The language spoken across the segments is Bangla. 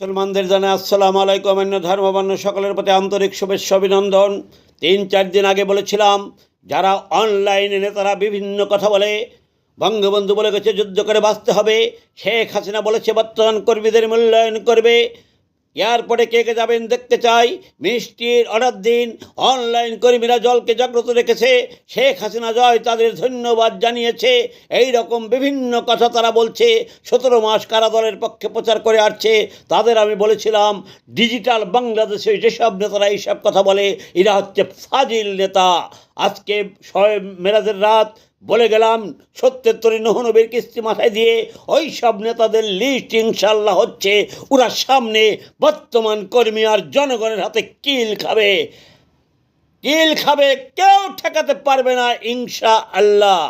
মুসলমানদের জানে আসসালাম আলাইকুম অন্য ধর্মবর্ণ সকলের প্রতি আন্তরিক শুভেচ্ছা, অভিনন্দন। তিন, চার দিন আগে বলেছিলাম, যারা অনলাইনে নেতারা বিভিন্ন কথা বলে, বঙ্গবন্ধু বলে গেছে, যুদ্ধ করে বাঁচতে হবে। শেখ হাসিনা বলেছে, বর্তমান কর্মীদের মূল্যায়ন করবে। এয়ারপোর্টে কে কে যাবেন দেখতে চাই। মিষ্টির অর্ডার দিন। অনলাইন কর্মীরা জলকে জাগ্রত রেখেছে। শেখ হাসিনা জয় তাদের ধন্যবাদ জানিয়েছে। এই রকম বিভিন্ন কথা তারা বলছে। সতেরো মাস কারাদলের পক্ষে প্রচার করে আসছে। তাদের আমি বলেছিলাম, ডিজিটাল বাংলাদেশে যেসব নেতারা এইসব কথা বলে, এরা হচ্ছে ফাজিল নেতা। আজকে মেরাজের রাত বলে গেলাম, সত্যের তরি নহনবীর কিস্তি মাথায় দিয়ে ওই সব নেতাদের লিস্ট ইনশাল্লাহ হচ্ছে। ওরা সামনে বর্তমান কর্মী আর জনগণের হাতে কিল খাবে। কিল খাবে, কেউ ঠেকাতে পারবে না ইনশা আল্লাহ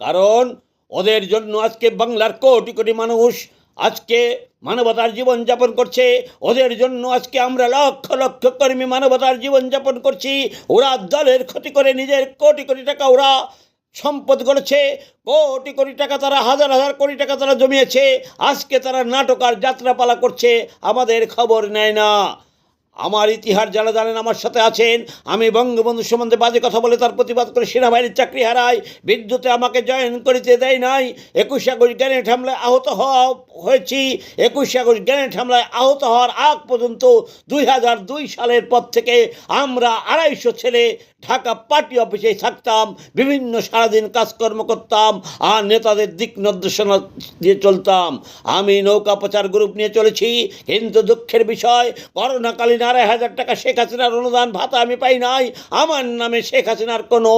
কারণ ওদের জন্য আজকে বাংলার কোটি কোটি মানুষ আজকে মানবতার জীবন যাপন করছে। ওদের জন্য আজকে আমরা লক্ষ লক্ষ কর্মী মানবতার জীবন যাপন করছি। ওরা দলের ক্ষতি করে নিজের কোটি কোটি টাকা ওরা সম্পদ করেছে কোটি কোটি টাকা তারা, হাজার হাজার কোটি টাকা তারা জমিয়েছে, আজকে তারা নাটক আর যাত্রাপালা করছে, আমাদের খবর নেয় না। আমার ইতিহাস যারা জানেন, আমার সাথে আছেন, আমি বঙ্গবন্ধু সম্বন্ধে বাজে কথা বলে তার প্রতিবাদ করে সেনাবাহিনীর চাকরি হারাই, বিদ্যুতে আমাকে জয়েন করিতে দেয় নাই, একুশে আগস্ট গ্যানেট হামলায় আহত হওয়া হয়েছি, একুশে আগস্ট গ্যানেট হামলায় আহত হওয়ার আগ পর্যন্ত দুই হাজার দুই সালের পর থেকে আমরা আড়াইশো ছেলে ঢাকা পার্টি অফিসে থাকতাম, বিভিন্ন সারাদিন কাজকর্ম করতাম, আর নেতাদের দিক নির্দেশনা দিয়ে চলতাম। আমি নৌকা প্রচার গ্রুপ নিয়ে চলেছি কিন্তু দুঃখের বিষয়, করোনাকালীন আড়াই হাজার টাকা শেখ হাসিনার অনুদান ভাতা আমি পাই নাই, আমার নামে শেখ হাসিনার কোনো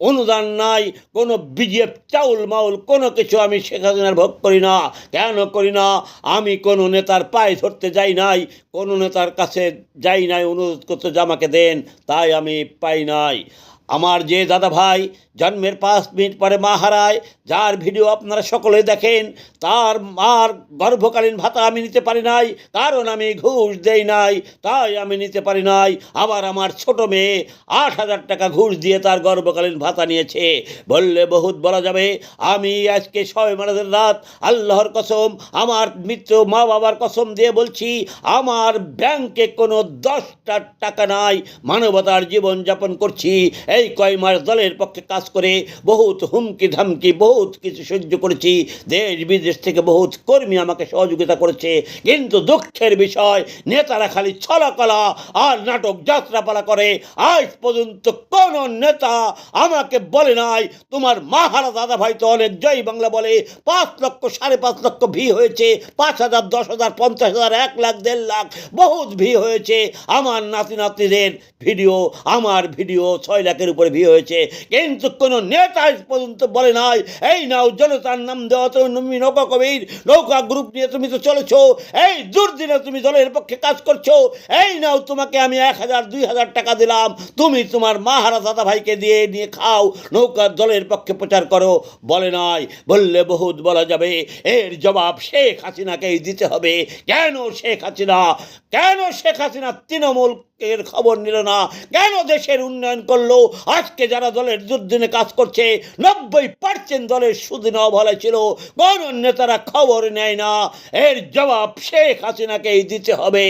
অনুদান নাই, কোনো বিজেপ চাউল মাউল, কোনো কিছু আমি শেখ হাসিনার ভোগ করি না, কেন করি না? আমি কোনো নেতার পায়ে ধরতে যাই নাই, কোনো নেতার কাছে যাই নাই, অনুরোধ করতে যে আমাকে দেন, তাই আমি পাই নাই। আমার যে দাদা ভাই জন্মের পাঁচ মিনিট পরে মা হারায়, যার ভিডিও আপনারা সকলে দেখেন, তার মার গর্ভকালীন ভাতা আমি নিতে পারি নাই, কারণ আমি ঘুষ দেই নাই, তাই আমি নিতে পারি নাই। আবার আমার ছোট মেয়ে আট হাজার টাকা ঘুষ দিয়ে তার গর্ভকালীন ভাতা নিয়েছে। বললে বহুত বলা যাবে, আমি আজকে ছয় মাসের রাত আল্লাহর কসম, আমার মিত্র মা বাবার কসম দিয়ে বলছি, আমার ব্যাংকে কোনো দশটা টাকা নাই, মানবতার জীবন যাপন করছি। এই কয় মাস দলের পক্ষে কাজ করে বহুত হুমকি ধামকি, বহুত কিছু সহ্য করেছি। দেশ বিদেশ থেকে বহুত কর্মী আমাকে সহযোগিতা করেছে। কিন্তু দুঃখের বিষয়, নেতারা খালি ছলাকলা আর নাটক যাত্রাপালা করে। আজ পর্যন্ত কোন নেতা আমাকে বলে নাই, তোমার মাহারা দাদা ভাই তো অনেক জয় বাংলা বলে। পাঁচ লক্ষ, সাড়ে পাঁচ লক্ষ ভি হয়েছে। পাঁচ হাজার, দশ হাজার, পঞ্চাশ হাজার, এক লাখ, দেড় লাখ বহুত ভি হয়েছে। আমার নাতি নাতিদের ভিডিও, আমার ভিডিও ছয় লাখের উপরে ভি হয়েছে। কিন্তু কোনো নেতা পর্যন্ত বলে নাই, এই নাও জনতার নাম দেওয়া তুমি নৌকা কবির, নৌকা গ্রুপ নিয়ে তুমি তো চলেছো, এই দুর্দিনে তুমি দলের পক্ষে কাজ করছ, এই নাও তোমাকে আমি এক হাজার, দুই হাজার টাকা দিলাম, তুমি তোমার মাহারা দাদা ভাইকে দিয়ে, নিয়ে খাও নৌকার দলের পক্ষে প্রচার করো। বলে নাই। বললে বহুত বলা যাবে, এর জবাব শেখ হাসিনাকেই দিতে হবে। কেন শেখ হাসিনা? কেন শেখ হাসিনা তৃণমূল এর খবর নিল না? কেন দেশের উন্নয়ন করল? আজকে যারা দলের দুর্দিনে কাজ করছে, নব্বই পার্সেন্ট দলের সুদিন অবহেলা ছিল গণ নেতারা খবর নেয় না। এর জবাব শেখ হাসিনাকেই দিতে হবে।